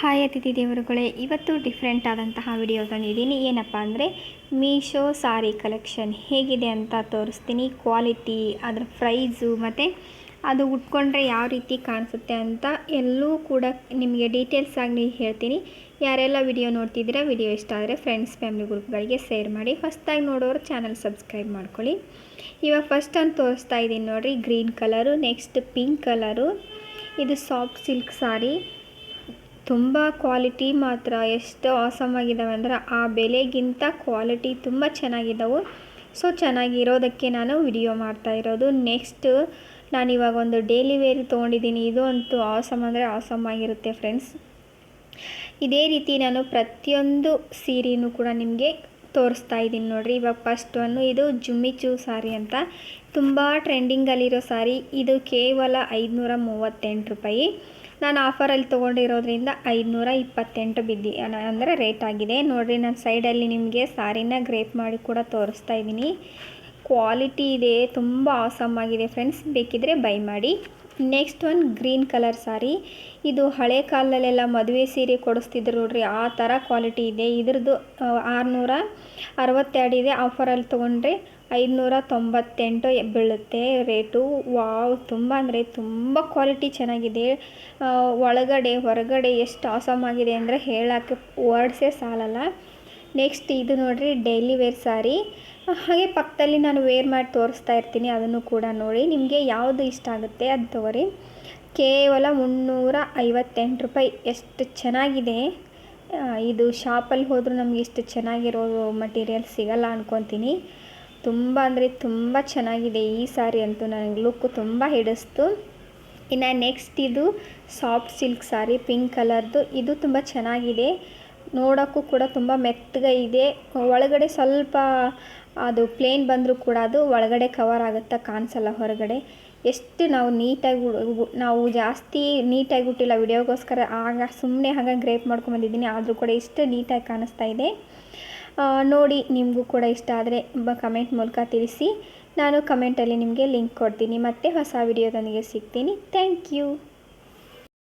Hi ಅತಿಥಿ ದೇವರುಗಳೇ, ಇವತ್ತು different ಆದಂತಹ ವಿಡಿಯೋ ತಂದಿದ್ದೀನಿ ಏನಪ್ಪ ಅಂದರೆ ಮೀಶೋ ಸಾರಿ ಕಲೆಕ್ಷನ್ ಹೇಗಿದೆ ಅಂತ ತೋರಿಸ್ತೀನಿ. ಕ್ವಾಲಿಟಿ ಅದರ ಪ್ರೈಸು ಮತ್ತು ಅದು ಉಟ್ಕೊಂಡ್ರೆ ಯಾವ ರೀತಿ ಕಾಣಿಸುತ್ತೆ ಅಂತ ಎಲ್ಲೂ ಕೂಡ ನಿಮಗೆ ಡೀಟೇಲ್ಸ್ ಆಗಿ ಹೇಳ್ತೀನಿ. ಯಾರೆಲ್ಲ ವಿಡಿಯೋ ನೋಡ್ತಿದ್ದೀರಾ ವಿಡಿಯೋ ಇಷ್ಟ ಆದರೆ ಫ್ರೆಂಡ್ಸ್ ಫ್ಯಾಮಿಲಿ ಗ್ರೂಪ್ಗಳಿಗೆ ಶೇರ್ ಮಾಡಿ. ಫಸ್ಟಾಗಿ ನೋಡೋರು ಚಾನಲ್ ಸಬ್ಸ್ಕ್ರೈಬ್ ಮಾಡ್ಕೊಳ್ಳಿ. ಇವಾಗ ಫಸ್ಟ್ ಅಂತ ತೋರಿಸ್ತಾ ಇದ್ದೀನಿ ನೋಡಿರಿ green colour next pink colour ಇದು ಸಾಫ್ಟ್ ಸಿಲ್ಕ್ ಸಾರಿ ತುಂಬ ಕ್ವಾಲಿಟಿ ಮಾತ್ರ ಎಷ್ಟು ಆಸಮ್ ಆಗಿದ್ದಾವೆ ಅಂದರೆ ಆ ಬೆಲೆಗಿಂತ ಕ್ವಾಲಿಟಿ ತುಂಬ ಚೆನ್ನಾಗಿದ್ದಾವೆ. ಸೊ, ಚೆನ್ನಾಗಿರೋದಕ್ಕೆ ನಾನು ವಿಡಿಯೋ ಮಾಡ್ತಾ ಇರೋದು. ನೆಕ್ಸ್ಟ್ ನಾನು ಇವಾಗ ಒಂದು ಡೈಲಿ ವೇರ್ ತೊಗೊಂಡಿದ್ದೀನಿ. ಇದು ಅಂತೂ ಆಸಮ್ ಅಂದರೆ ಆಸಮ್ ಆಗಿರುತ್ತೆ ಫ್ರೆಂಡ್ಸ್ ಇದೇ ರೀತಿ ನಾನು ಪ್ರತಿಯೊಂದು ಸೀರೆನೂ ಕೂಡ ನಿಮಗೆ ತೋರಿಸ್ತಾ ಇದ್ದೀನಿ ನೋಡಿರಿ. ಇವಾಗ ಫಸ್ಟ್ ಒನ್ನು ಇದು ಜುಮ್ಮಿಚು ಸಾರಿ ಅಂತ. ತುಂಬ ಟ್ರೆಂಡಿಂಗಲ್ಲಿರೋ ಸಾರಿ ಇದು ಕೇವಲ ಐದುನೂರ ಮೂವತ್ತೆಂಟು ರೂಪಾಯಿ. ನಾನು ಆಫರಲ್ಲಿ ತೊಗೊಂಡಿರೋದ್ರಿಂದ ಐದುನೂರ ಇಪ್ಪತ್ತೆಂಟು ಬಿದ್ದಿ ಅಂದರೆ ರೇಟ್ ಆಗಿದೆ. ನೋಡಿರಿ, ನಾನು ಸೈಡಲ್ಲಿ ನಿಮಗೆ ಸಾರಿನ ಗ್ರೇಪ್ ಮಾಡಿ ಕೂಡ ತೋರಿಸ್ತಾ ಇದ್ದೀನಿ. ಕ್ವಾಲಿಟಿ ಇದೆ, ತುಂಬ ಆಸಮ್ ಆಗಿದೆ ಫ್ರೆಂಡ್ಸ್ ಬೇಕಿದ್ರೆ ಬೈ ಮಾಡಿ. ನೆಕ್ಸ್ಟ್ ಒಂದು ಗ್ರೀನ್ ಕಲರ್ ಸಾರಿ ಇದು ಹಳೆ ಕಾಲದಲ್ಲೆಲ್ಲ ಮದುವೆ ಸೀರೆ ಕೊಡಿಸ್ತಿದ್ರು ನೋಡ್ರಿ, ಆ ಥರ ಕ್ವಾಲಿಟಿ ಇದೆ. ಇದ್ರದ್ದು ಆರುನೂರ ಅರವತ್ತೆರಡು ಇದೆ ಆಫರಲ್ಲಿ ತೊಗೊಂಡ್ರೆ ಐದುನೂರ ತೊಂಬತ್ತೆಂಟು ಬೀಳುತ್ತೆ ರೇಟು ವಾವ್ ತುಂಬ ಅಂದರೆ ತುಂಬ ಕ್ವಾಲಿಟಿ ಚೆನ್ನಾಗಿದೆ. ಒಳಗಡೆ, ಹೊರಗಡೆ ಎಷ್ಟು ಆಸಮ್ ಆಗಿದೆ ಅಂದರೆ ಹೇಳೋಕ್ಕೆ ವರ್ಡ್ಸೇ ಸಾಲಲ್ಲ. ನೆಕ್ಸ್ಟ್ ಇದು ನೋಡಿರಿ ಡೈಲಿ ವೇರ್ ಸಾರಿ ಹಾಗೆ ಪಕ್ಕದಲ್ಲಿ ನಾನು ವೇರ್ ಮಾಡಿ ತೋರಿಸ್ತಾ ಇರ್ತೀನಿ, ಅದನ್ನು ಕೂಡ ನೋಡಿ. ನಿಮಗೆ ಯಾವುದು ಇಷ್ಟ ಆಗುತ್ತೆ ಅದು ತಗೋರಿ. ಕೇವಲ ಮುನ್ನೂರ ಐವತ್ತೆಂಟು ರೂಪಾಯಿ. ಎಷ್ಟು ಚೆನ್ನಾಗಿದೆ. ಇದು ಶಾಪಲ್ಲಿ ಹೋದರೂ ನಮಗೆ ಇಷ್ಟು ಚೆನ್ನಾಗಿರೋ ಮಟೀರಿಯಲ್ ಸಿಗಲ್ಲ ಅಂದ್ಕೊತೀನಿ ತುಂಬ ಅಂದರೆ ತುಂಬ ಚೆನ್ನಾಗಿದೆ ಈ ಸಾರಿ ಅಂತೂ. ನನಗೆ ಲುಕ್ ತುಂಬ ಹಿಡಿಸ್ತು. ಇನ್ನು ನೆಕ್ಸ್ಟ್ ಇದು ಸಾಫ್ಟ್ ಸಿಲ್ಕ್ ಸಾರಿ ಪಿಂಕ್ ಕಲರ್ದು ಇದು ತುಂಬ ಚೆನ್ನಾಗಿದೆ. ನೋಡೋಕ್ಕೂ ಕೂಡ ತುಂಬ ಮೆತ್ತಗೆ ಇದೆ. ಒಳಗಡೆ ಸ್ವಲ್ಪ ಅದು ಪ್ಲೇನ್ ಬಂದರೂ ಕೂಡ ಅದು ಒಳಗಡೆ ಕವರ್ ಆಗುತ್ತಾ ಕಾಣಿಸಲ್ಲ ಹೊರಗಡೆ. ಎಷ್ಟು ನಾವು ನೀಟಾಗಿ ನಾವು ಜಾಸ್ತಿ ನೀಟಾಗಿ ಬಿಟ್ಟಿಲ್ಲ ವಿಡಿಯೋಗೋಸ್ಕರ, ಆಗ ಸುಮ್ಮನೆ ಹಾಗೆ ಗ್ರೇಪ್ ಮಾಡ್ಕೊಂಬಂದಿದ್ದೀನಿ ಆದರೂ ಕೂಡ ಇಷ್ಟು ನೀಟಾಗಿ ಕಾಣಿಸ್ತಾ ಇದೆ. ನೋಡಿ ನಿಮಗೂ ಕೂಡ ಇಷ್ಟ ಆದರೆ ಕಮೆಂಟ್ ಮೂಲಕ ತಿಳಿಸಿ. ನಾನು ಕಮೆಂಟಲ್ಲಿ ನಿಮಗೆ ಲಿಂಕ್ ಕೊಡ್ತೀನಿ, ಮತ್ತೆ ಹೊಸ ವಿಡಿಯೋದೊಂದಿಗೆ ಸಿಗ್ತೀನಿ. Thank you.